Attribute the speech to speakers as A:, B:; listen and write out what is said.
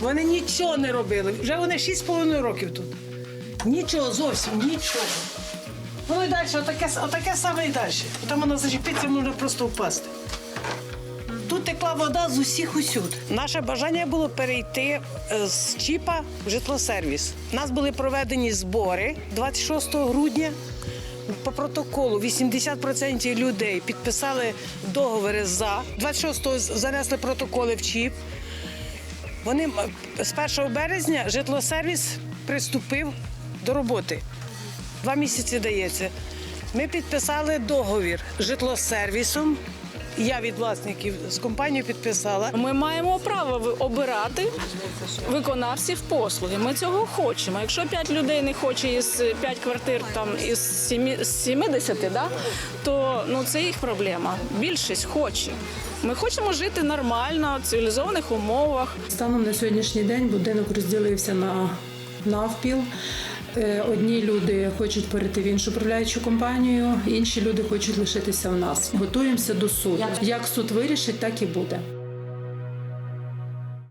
A: Вони нічого не робили. Вже вони 6,5 років тут. Нічого, зовсім нічого. Ну і далі, отаке, отаке саме і далі. Там воно зачепиться, можна просто впасти. Тут текла вода з усіх усюд. Наше бажання було перейти е, з чіпа в житлосервіс. У нас були проведені збори 26 грудня. По протоколу 80% людей підписали договори за. 26-го занесли протоколи в ЧІП. Вони з 1 березня житлосервіс приступив до роботи. Два місяці дається. Ми підписали договір з житлосервісом. Я від власників з компанією підписала.
B: Ми маємо право ви- обирати виконавців послуги. Ми цього хочемо. Якщо 5 людей не хоче із 5 квартир там із 7, 70, да, то ну це їх проблема. Більшість хоче. Ми хочемо жити нормально, в цивілізованих умовах.
C: Станом на сьогоднішній день будинок розділився на навпіл. Е, Одні люди хочуть перейти в іншу управляючу компанію, інші люди хочуть лишитися в нас. Готуємося до суду. Як суд вирішить, так і буде.